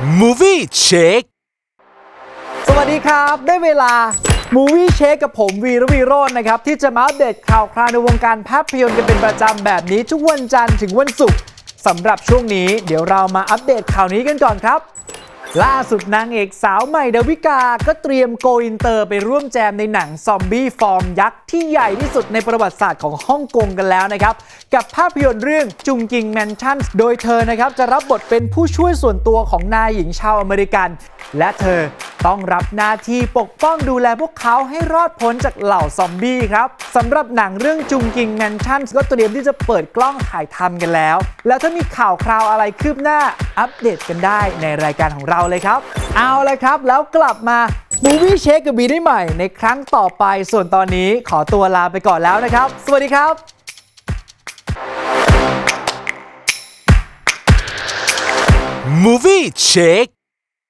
Movie Check สวัสดีครับ ได้เวลา Movie Check กับผมวีรวีโรจน์นะครับ ที่จะมาอัปเดตข่าวคราวในวงการภาพยนตร์กันเป็นประจำแบบนี้ทุกวันจันทร์ถึงวันศุกร์สำหรับช่วงนี้ เดี๋ยวเรามาอัปเดตข่าวนี้กันก่อนครับ ล่าสุดนางเอกสาวใหม่ดาวิกาก็เตรียมโกอินเตอร์ไปร่วมแจมในหนังซอมบี้ฟอร์มยักษ์ที่ใหญ่ที่สุดในประวัติศาสตร์ของฮ่องกงกันแล้วนะครับ กับภาพยนตร์เรื่องจุงกิงแมนชั่นโดยเธอนะครับจะรับบทเป็นผู้ช่วยส่วนตัวของนายหญิงชาวอเมริกัน และเธอ ต้องรับหน้าที่ปกป้องดูแลพวกเขาให้รอดพ้นจากเหล่าซอมบี้ครับสำหรับหนังเรื่องจุงกิงแมนชั่นก็เตรียมที่จะเปิดกล้องถ่ายทำกันแล้ว แล้วถ้ามีข่าวคราวอะไรคืบหน้าอัปเดตกันได้ในรายการของเราเลยครับ เอาเลยครับ แล้วกลับมา Movie Check กับบีได้ใหม่ในครั้งต่อไปส่วนตอนนี้ขอตัวลาไปก่อนแล้วนะครับ สวัสดีครับ Movie Check